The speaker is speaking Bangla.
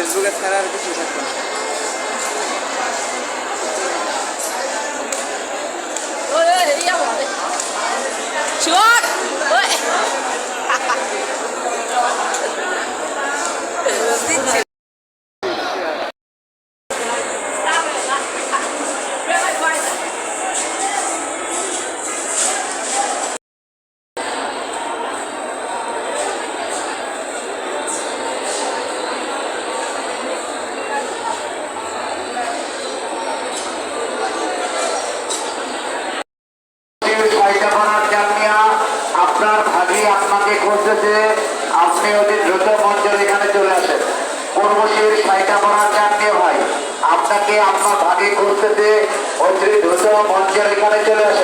از دولت قرار بده شو ঘটছে যে আপনি অতি দ্রুত মঞ্চের এখানে চলে আসেন। পূর্বশীর সাইকামরা চাকরি হয়? আপনাকে, আপনার ভাগে ঘুরতে যে অতি দ্রুত মঞ্চের এখানে চলে আসেন।